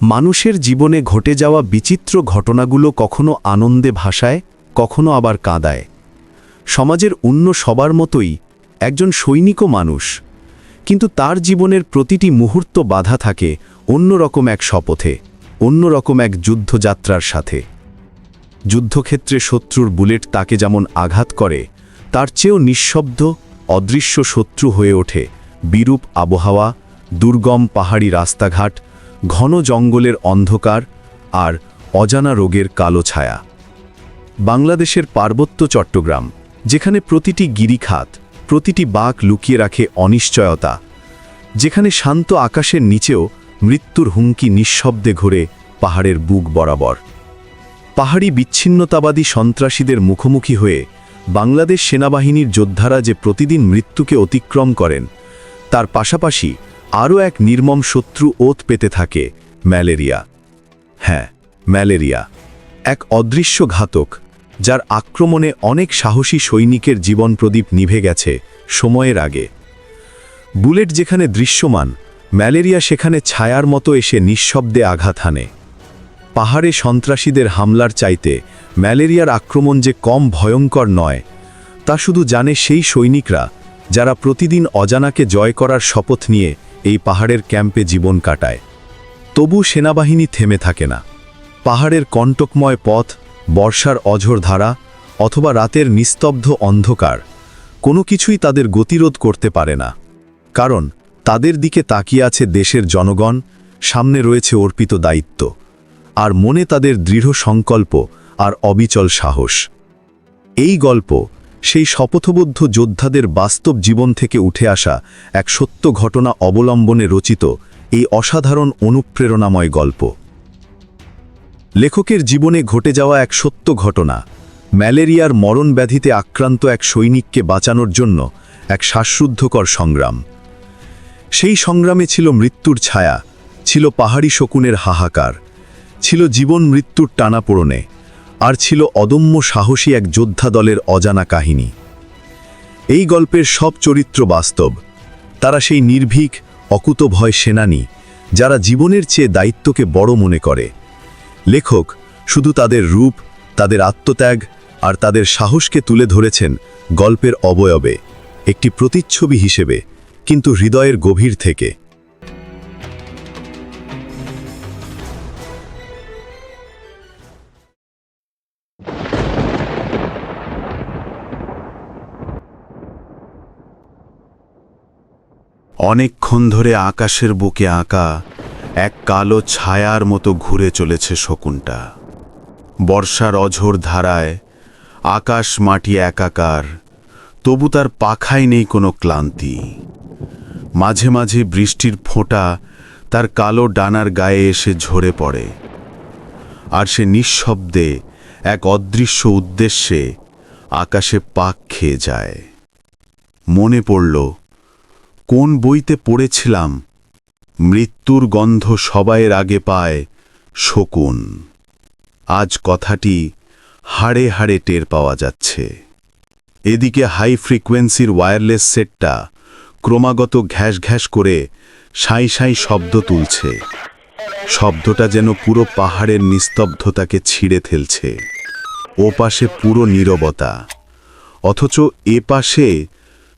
মানুষের জীবনে ঘটে যাওয়া বিচিত্র ঘটনাগুলো কখনো আনন্দে ভাসায়, কখনো আবার কাঁদায়। সমাজের অন্য সবার মতোই একজন সৈনিকও মানুষ, কিন্তু তার জীবনের প্রতিটি মুহূর্ত বাধা থাকে অন্যরকম এক শপথে, অন্যরকম এক যুদ্ধযাত্রার সাথে। যুদ্ধক্ষেত্রে শত্রুর বুলেট তাকে যেমন আঘাত করে, তার চেয়েও নিঃশব্দ, অদৃশ্য শত্রু হয়ে ওঠে বিরূপ আবহাওয়া, দুর্গম পাহাড়ি রাস্তাঘাট ঘন জঙ্গলের অন্ধকার আর অজানা রোগের কালো ছায়া। বাংলাদেশের পার্বত্য চট্টগ্রাম, যেখানে প্রতিটি গিরিখাত, প্রতিটি বাঁক লুকিয়ে রাখে অনিশ্চয়তা, যেখানে শান্ত আকাশের নিচেও মৃত্যুর হুমকি নিঃশব্দে ঘোরে পাহাড়ের বুক বরাবর। পাহাড়ি বিচ্ছিন্নতাবাদী সন্ত্রাসীদের মুখোমুখি হয়ে বাংলাদেশ সেনাবাহিনীর যোদ্ধারা যে প্রতিদিন মৃত্যুকে অতিক্রম করেন, তার পাশাপাশি আরও এক নির্মম শত্রু ওত পেতে থাকে, ম্যালেরিয়া। হ্যাঁ ম্যালেরিয়া। এক অদৃশ্য ঘাতক, যার আক্রমণে অনেক সাহসী সৈনিকের জীবন প্রদীপ নিভে গেছে সময়ের আগে। বুলেট যেখানে দৃশ্যমান, ম্যালেরিয়া সেখানে ছায়ার মতো এসে নিঃশব্দে আঘাত হানে। পাহাড়ে সন্ত্রাসীদের হামলার চাইতে ম্যালেরিয়ার আক্রমণ যে কম ভয়ঙ্কর নয়, তা শুধু জানে সেই সৈনিকরা, যারা প্রতিদিন অজানাকে জয় করার শপথ নিয়ে এই পাহাড়ের ক্যাম্পে জীবন কাটায়। তবু সেনাবাহিনী থেমে থাকে না। পাহাড়ের কণ্টকময় পথ, বর্ষার অঝোর ধারা অথবা রাতের নিস্তব্ধ অন্ধকার কোনো কিছুই তাদের গতিরোধ করতে পারে না। কারণ তাদের দিকে তাকিয়ে আছে দেশের জনগণ, সামনে রয়েছে অর্পিত দায়িত্ব আর মনে তাদের দৃঢ় সংকল্প আর অবিচল সাহস। এই গল্প সেই শপথবদ্ধ যোদ্ধাদের বাস্তব জীবন থেকে উঠে আসা এক সত্য ঘটনা অবলম্বনে রচিত এই অসাধারণ অনুপ্রেরণাময় গল্প। লেখকের জীবনে ঘটে যাওয়া এক সত্য ঘটনা, ম্যালেরিয়ার মরণ ব্যাধিতে আক্রান্ত এক সৈনিককে বাঁচানোর জন্য এক শ্বাসরুদ্ধকর সংগ্রাম। সেই সংগ্রামে ছিল মৃত্যুর ছায়া, ছিল পাহাড়ি শকুনের হাহাকার, ছিল জীবন মৃত্যুর টানাপোড়নে। আর ছিল অদম্য সাহসী এক যোদ্ধা দলের অজানা কাহিনী। এই গল্পের সব চরিত্র বাস্তব। তারা সেই নির্ভীক, অকুতভয় সেনানী, যারা জীবনের চেয়ে দায়িত্বকে বড় মনে করে। লেখক শুধু তাদের রূপ, তাদের আত্মত্যাগ আর তাদের সাহসকে তুলে ধরেছেন গল্পের অবয়বে, একটি প্রতিচ্ছবি হিসেবে, কিন্তু হৃদয়ের গভীর থেকে। অনেকক্ষণ ধরে আকাশের বুকে আঁকা এক কালো ছায়ার মতো ঘুরে চলেছে শকুনটা। বর্ষার অঝোর ধারায় আকাশ মাটি একাকার, তবু তার পাখায় নেই কোনো ক্লান্তি। মাঝে মাঝে বৃষ্টির ফোঁটা তার কালো ডানার গায়ে এসে ঝরে পড়ে। আর সে নিঃশব্দে এক অদৃশ্য উদ্দেশ্যে আকাশে পাক খেয়ে যায়। মনে পড়ল কোন বইতে পড়েছিলাম? মৃত্যুর গন্ধ সবাইয়ের আগে পায় শকুন। আজ কথাটি হাড়ে হাড়ে টের পাওয়া যাচ্ছে। এদিকে হাই ফ্রিকোয়েন্সির ওয়্যারলেস সেটটা ক্রমাগত ঘ্যাস ঘ্যাস করে সাঁই সাঁই শব্দ তুলছে। শব্দটা যেন পুরো পাহাড়ের নিস্তব্ধতাকে ছিঁড়ে ফেলছে। ও পাশে পুরো নীরবতা। অথচ এ পাশে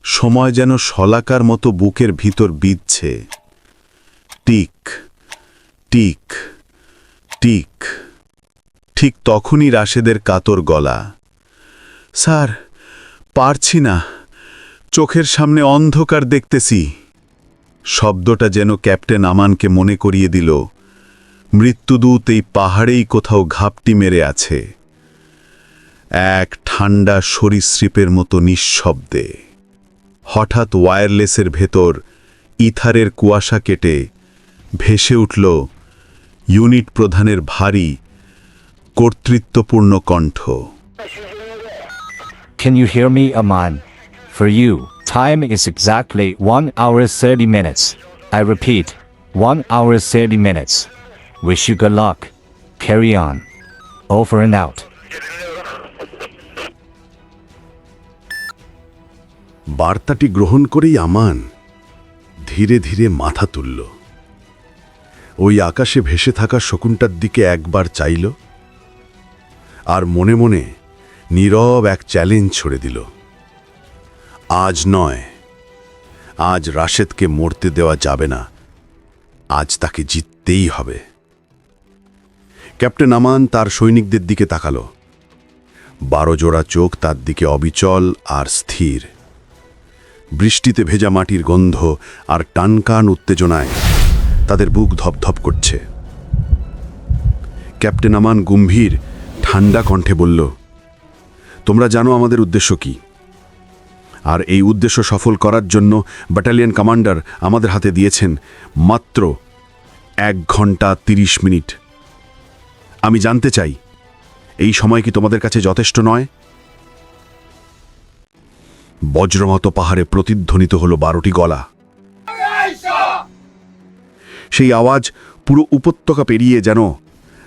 সময় যেন শলাকার মতো বুকের ভিতর বিঁধছে। Tick tick tick. ঠিক তখনই রাশেদের কাতর গলা। স্যার, পারছি না। চোখের সামনে অন্ধকার দেখতেছি। শব্দটা যেন ক্যাপ্টেন আমানকে মনে করিয়ে দিল। মৃত্যুদূত এই পাহাড়েই কোথাও ঘাপটি মেরে আছে। এক ঠান্ডা সরীসৃপের মতো নিঃশব্দে। হঠাৎ ওয়্যারলেসের ভেতর ইথারের কুয়াশা কেটে ভেসে উঠল ইউনিট প্রধানের ভারী কর্তৃত্বপূর্ণ কণ্ঠ Can you hear me, Aman? For you, time is exactly 1 hour 30 minutes. I repeat, 1 hour 30 minutes. Wish you good luck. Carry on. Over and out. বার্তাটি গ্রহণ করেই আমান ধীরে ধীরে মাথা তুলল। ওই আকাশে ভেসে থাকা শকুনটার দিকে একবার চাইল আর মনে মনে নীরব এক চ্যালেঞ্জ ছড়ে দিল। আজ নয়, আজ রাশেদকে মরতে দেওয়া যাবে না, আজ তাকে জিততেই হবে। ক্যাপ্টেন আমান তার সৈনিকদের দিকে তাকালো। বারো জোড়া চোখ তার দিকে অবিচল আর স্থির। বৃষ্টিতে ভেজা মাটির গন্ধ আর টানকান উত্তেজনায় তাদের বুক ধপধপ করছে। ক্যাপ্টেন আমান গম্ভীর ঠান্ডা কণ্ঠে বলল, তোমরা জানো আমাদের উদ্দেশ্য কি? আর এই উদ্দেশ্য সফল করার জন্য ব্যাটালিয়ন কমান্ডার আমাদের হাতে দিয়েছেন মাত্র এক ঘণ্টা তিরিশ মিনিট। আমি জানতে চাই, এই সময় কি তোমাদের কাছে যথেষ্ট নয়? বজ্রমত পাহাড়ে প্রতিধ্বনিত হলো বারোটি গলা। সেই আওয়াজ পুরো উপত্যকা পেরিয়ে যেন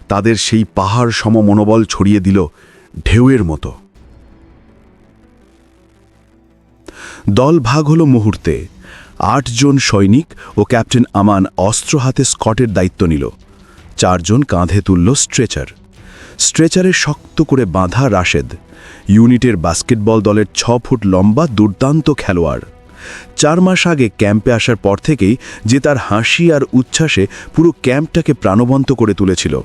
তাদের সেই পাহাড় সম মনোবল ছড়িয়ে দিল ঢেউয়ের মতো। দল ভাগ হলো মুহূর্তে। আটজন সৈনিক ও ক্যাপ্টেন আমান অস্ত্র হাতে স্কটের দায়িত্ব নিল। চারজন কাঁধে তুলল স্ট্রেচার। স্ট্রেচারে শক্ত করে বাঁধা রাশেদ, ইউনিটের বাস্কেটবল দলের ছ ফুট লম্বা দুর্দান্ত খেলোয়াড়। চার মাস আগে ক্যাম্পে আসার পর থেকেই যে তার হাসি আর উচ্ছ্বাসে পুরো ক্যাম্পটাকে প্রাণবন্ত করে তুলেছিল।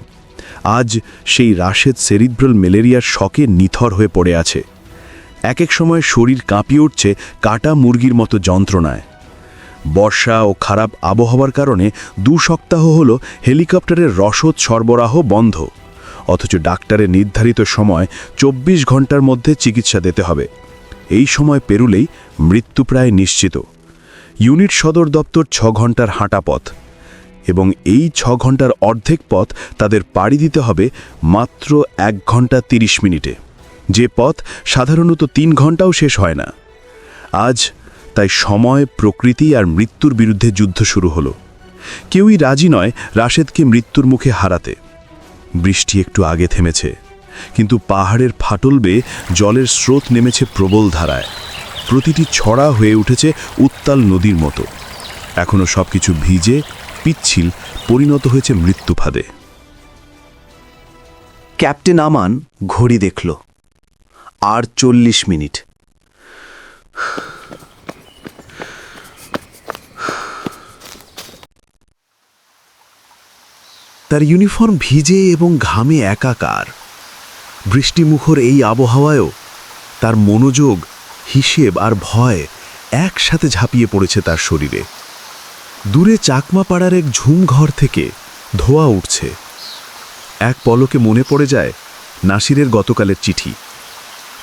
আজ সেই রাশেদ সেরিব্রাল ম্যালেরিয়ার শকে নিথর হয়ে পড়ে আছে। এক এক সময় শরীর কাঁপিয়ে উঠছে কাটা মুরগির মতো যন্ত্রণায়। বর্ষা ও খারাপ আবহাওয়ার কারণে দু সপ্তাহ হল হেলিকপ্টারের রসদ সরবরাহ বন্ধ। অথচ ডাক্তারের নির্ধারিত সময় চব্বিশ ঘণ্টার মধ্যে চিকিৎসা দিতে হবে। এই সময় পেরুলেই মৃত্যু প্রায় নিশ্চিত। ইউনিট সদর দপ্তর ছ ঘণ্টার হাঁটা পথ এবং এই ছ ঘণ্টার অর্ধেক পথ তাদের পাড়ি দিতে হবে মাত্র এক ঘণ্টা তিরিশ মিনিটে। যে পথ সাধারণত তিন ঘন্টাও শেষ হয় না। আজ তাই সময়, প্রকৃতি আর মৃত্যুর বিরুদ্ধে যুদ্ধ শুরু হলো। কেউই রাজি নয় রাশেদকে মৃত্যুর মুখে হারাতে। বৃষ্টি একটু আগে থেমেছে, কিন্তু পাহাড়ের ফাটল বেয়ে জলের স্রোত নেমেছে প্রবল ধারায়। প্রতিটি ছড়া হয়ে উঠেছে উত্তাল নদীর মতো। এখনও সব কিছু ভিজে, পিচ্ছিল, পরিণত হয়েছে মৃত্যুফাদে ক্যাপ্টেন আমান ঘড়ি দেখল। আর চল্লিশ মিনিট। তার ইউনিফর্ম ভিজে এবং ঘামে একাকার। বৃষ্টিমুখর এই আবহাওয়ায়ও তার মনোযোগ, হিসেব আর ভয় একসাথে ঝাঁপিয়ে পড়েছে তার শরীরে। দূরে চাকমা পাড়ার এক ঝুমঘর থেকে ধোয়া উঠছে। এক পলকে মনে পড়ে যায় নাসিরের গতকালের চিঠি।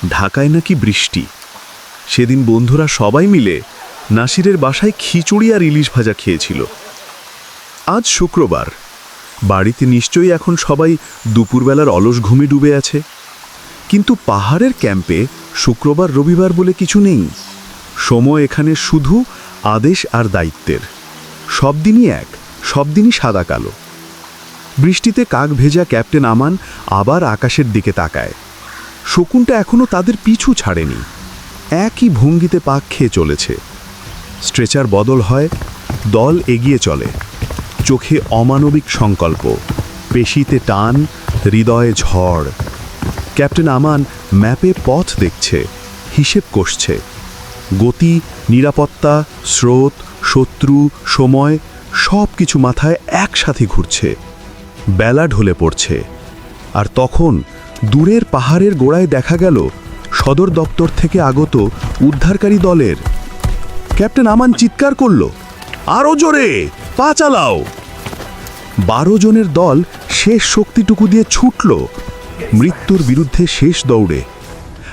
ঢাকায় নাকি বৃষ্টি। সেদিন বন্ধুরা সবাই মিলে নাসিরের বাসায় খিচুড়ি আর ইলিশ ভাজা খেয়েছিল। আজ শুক্রবার। বাড়িতে নিশ্চয়ই এখন সবাই দুপুরবেলার অলস ঘুমে ডুবে আছে। কিন্তু পাহাড়ের ক্যাম্পে শুক্রবার, রবিবার বলে কিছু নেই। সময় এখানে শুধু আদেশ আর দায়িত্বের। সব দিনই এক, সব দিনই সাদা কালো। বৃষ্টিতে কাক ভেজা ক্যাপ্টেন আমান আবার আকাশের দিকে তাকায়। শকুনটা এখনও তাদের পিছু ছাড়েনি। একই ভঙ্গিতে পাক খেয়ে চলেছে। স্ট্রেচার বদল হয়, দল এগিয়ে চলে। চোখে অমানবিক সংকল্প, পেশিতে টান, হৃদয়ে ঝড়। ক্যাপ্টেন আমান ম্যাপে পথ দেখছে, হিসেব কষছে। গতি, নিরাপত্তা, স্রোত, শত্রু, সময় সব কিছু মাথায় একসাথে ঘুরছে। বেলা ঢলে পড়ছে। আর তখন দূরের পাহাড়ের গোড়ায় দেখা গেল সদর দপ্তর থেকে আগত উদ্ধারকারী দলের। ক্যাপ্টেন আমান চিৎকার করল আরও জোরে! পা চালাও! বারো জনের দল শেষ শক্তিটুকু দিয়ে ছুটল মৃত্যুর বিরুদ্ধে শেষ দৌড়ে।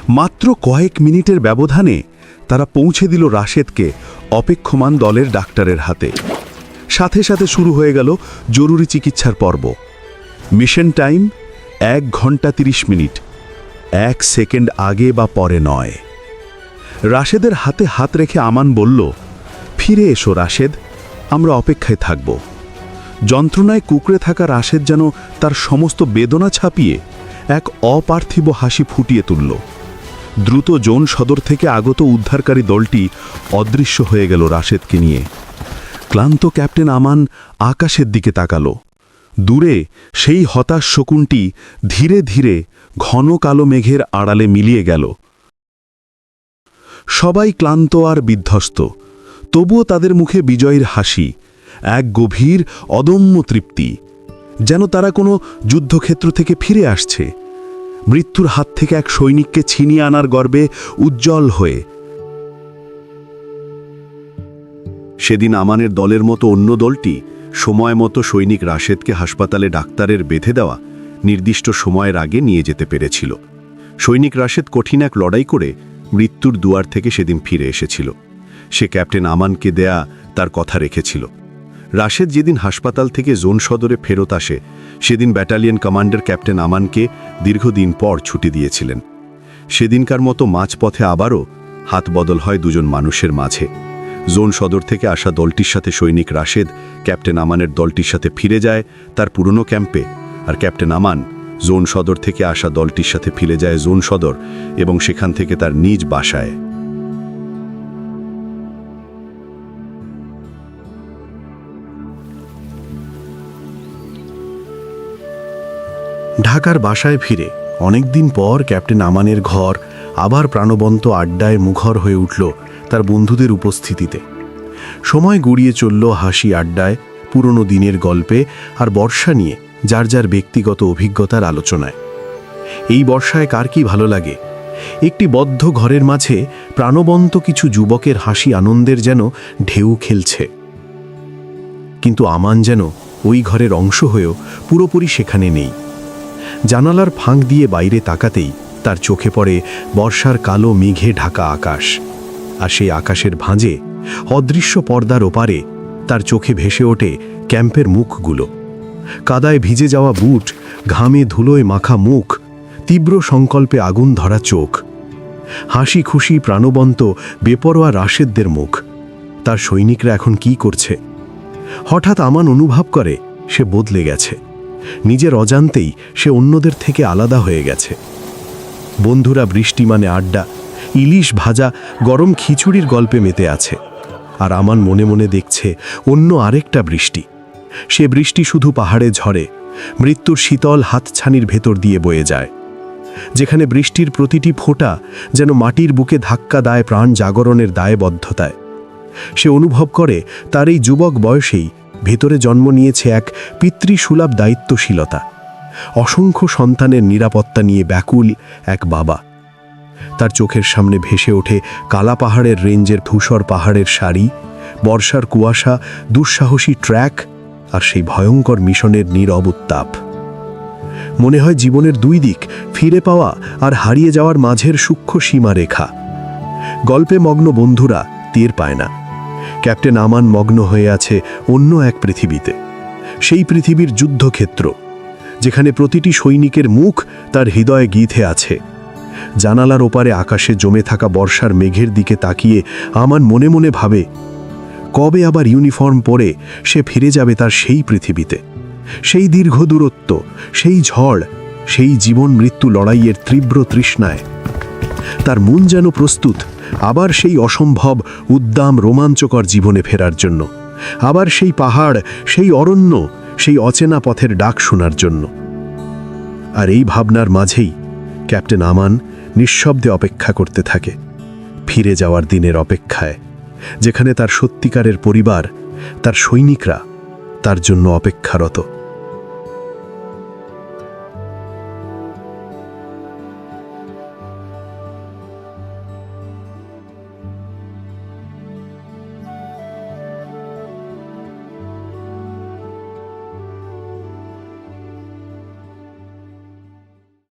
মাত্র কয়েক মিনিটের ব্যবধানে তারা পৌঁছে দিল রাশেদকে অপেক্ষমান দলের ডাক্তারের হাতে। সাথে সাথে শুরু হয়ে গেল জরুরি চিকিৎসার পর্ব। মিশন টাইম এক ঘণ্টা তিরিশ মিনিট, এক সেকেন্ড আগে বা পরে নয়। রাশেদের হাতে হাত রেখে আমান বলল, ফিরে এসো রাশেদ, আমরা অপেক্ষায় থাকব। যন্ত্রণায় কুকড়ে থাকা রাশেদ যেন তার সমস্ত বেদনা ছাপিয়ে এক অপার্থিব হাসি ফুটিয়ে তুলল। দ্রুত জোন সদর থেকে আগত উদ্ধারকারী দলটি অদৃশ্য হয়ে গেল রাশেদকে নিয়ে। ক্লান্ত ক্যাপ্টেন আমান আকাশের দিকে তাকালো। দূরে সেই হতাশ শকুনটি ধীরে ধীরে ঘন কালো মেঘের আড়ালে মিলিয়ে গেল। সবাই ক্লান্ত আর বিধ্বস্ত, তবুও তাদের মুখে বিজয়ের হাসি এক গভীর, অদম্য তৃপ্তি, যেন তারা কোনো যুদ্ধক্ষেত্র থেকে ফিরে আসছে। মৃত্যুর হাত থেকে এক সৈনিককে ছিনিয়ে আনার গর্বে উজ্জ্বল হয়ে সেদিন আমানের দলের মতো অন্য দলটি সময় মতো সৈনিক রাশেদকে হাসপাতালে ডাক্তারের বেঁধে দেওয়া নির্দিষ্ট সময়ের আগে নিয়ে যেতে পেরেছিল। সৈনিক রাশেদ কঠিন এক লড়াই করে মৃত্যুর দুয়ার থেকে সেদিন ফিরে এসেছিল। সে ক্যাপ্টেন আমানকে দেয়া তার কথা রেখেছিল। রাশেদ যেদিন হাসপাতাল থেকে জোন সদরে ফেরত আসে, সেদিন ব্যাটালিয়ন কমান্ডার ক্যাপ্টেন আমানকে দীর্ঘদিন পর ছুটি দিয়েছিলেন। সেদিনকার মতো মাঝপথে আবারও হাত বদল হয় দুজন মানুষের মাঝে। জোন সদর থেকে আসা দলটির সাথে সৈনিক রাশেদ ক্যাপ্টেন আমানের দলটির সাথে ফিরে যায় তার পুরনো ক্যাম্পে, আর ক্যাপ্টেন আমান জোন সদর থেকে আসা দলটির সাথে ফিরে যায় জোন সদর এবং সেখান থেকে তার নিজ বাসায়। ঢাকার বাসায় ফিরে অনেকদিন পর ক্যাপ্টেন আমানের ঘর আবার প্রাণবন্ত আড্ডায় মুখর হয়ে উঠল তার বন্ধুদের উপস্থিতিতে। সময় গড়িয়ে চলল হাসি আড্ডায়, পুরনো দিনের গল্পে আর বর্ষা নিয়ে যার যার ব্যক্তিগত অভিজ্ঞতার আলোচনায়। এই বর্ষায় কার কি ভালো লাগে? একটি বদ্ধ ঘরের মাঝে প্রাণবন্ত কিছু যুবকের হাসি আনন্দের যেন ঢেউ খেলছে। কিন্তু আমান যেন ওই ঘরের অংশ হয়েও পুরোপুরি সেখানে নেই। জানালার ফাঁক দিয়ে বাইরে তাকাতেই তার চোখে পড়ে বর্ষার কালো মেঘে ঢাকা আকাশ। আর সেই আকাশের ভাঁজে, অদৃশ্য পর্দার ওপারে তার চোখে ভেসে ওঠে ক্যাম্পের মুখগুলো। কাদায় ভিজে যাওয়া বুট, ঘামে ধুলোয় মাখা মুখ, তীব্র সংকল্পে আগুন ধরা চোখ। হাসি খুশি প্রাণবন্ত, বেপরোয়া রাশেদদের মুখ। তার সৈনিকরা এখন কি করছে? হঠাৎ আমান অনুভব করে, সে বদলে গেছে। নিজের অজান্তেই সে অন্যদের থেকে আলাদা হয়ে গেছে। বন্ধুরা বৃষ্টি মানে আড্ডা, ইলিশ ভাজা, গরম খিচুড়ির গল্পে মেতে আছে। আর আমার মনে মনে দেখছে অন্য আরেকটা বৃষ্টি। সে বৃষ্টি শুধু পাহাড়ে ঝরে, মৃত্যুর শীতল হাতছানির ভেতর দিয়ে বয়ে যায়। যেখানে বৃষ্টির প্রতিটি ফোঁটা যেন মাটির বুকে ধাক্কা দেয় প্রাণ জাগরণের দায়বদ্ধতায়। সে অনুভব করে তার এই যুবক বয়সেই ভেতরে জন্ম নিয়েছে এক পিতৃসুলভ দায়িত্বশীলতা। অসংখ্য সন্তানের নিরাপত্তা নিয়ে ব্যাকুল এক বাবা। তার চোখের সামনে ভেসে ওঠে কালা পাহাড়ের রেঞ্জের ধূসর পাহাড়ের সারি বর্ষার কুয়াশা, দুঃসাহসী ট্র্যাক আর সেই ভয়ঙ্কর মিশনের নীরব উত্তাপ। মনে হয় জীবনের দুই দিক, ফিরে পাওয়া আর হারিয়ে যাওয়ার মাঝের সূক্ষ্ম সীমারেখা। গল্পে মগ্ন বন্ধুরা, টের পায় না। ক্যাপ্টেন আমান মগ্ন হয়ে আছে অন্য এক পৃথিবীতে। সেই পৃথিবীর যুদ্ধক্ষেত্র, যেখানে প্রতিটি সৈনিকের মুখ তার হৃদয়ে গীথে আছে। জানালার ওপারে আকাশে জমে থাকা বর্ষার মেঘের দিকে তাকিয়ে আমান মনে মনে ভাবে, কবে আবার ইউনিফর্ম পরে সে ফিরে যাবে তার সেই পৃথিবীতে? সেই দীর্ঘ দূরত্ব, সেই ঝড়, সেই জীবন মৃত্যু লড়াইয়ের তীব্র তৃষ্ণায়। তার মন যেন প্রস্তুত আবার সেই অসম্ভব, উদ্দাম, রোমাঞ্চকর জীবনে ফেরার জন্য। আবার সেই পাহাড়, সেই অরণ্য, সেই অচেনা পথের ডাক শোনার জন্য। আর এই ভাবনার মাঝেই ক্যাপ্টেন আমান নিঃশব্দে অপেক্ষা করতে থাকে। ফিরে যাওয়ার দিনের অপেক্ষায়, যেখানে তার সত্যিকারের পরিবার, তার সৈনিকরা তার জন্য অপেক্ষারত।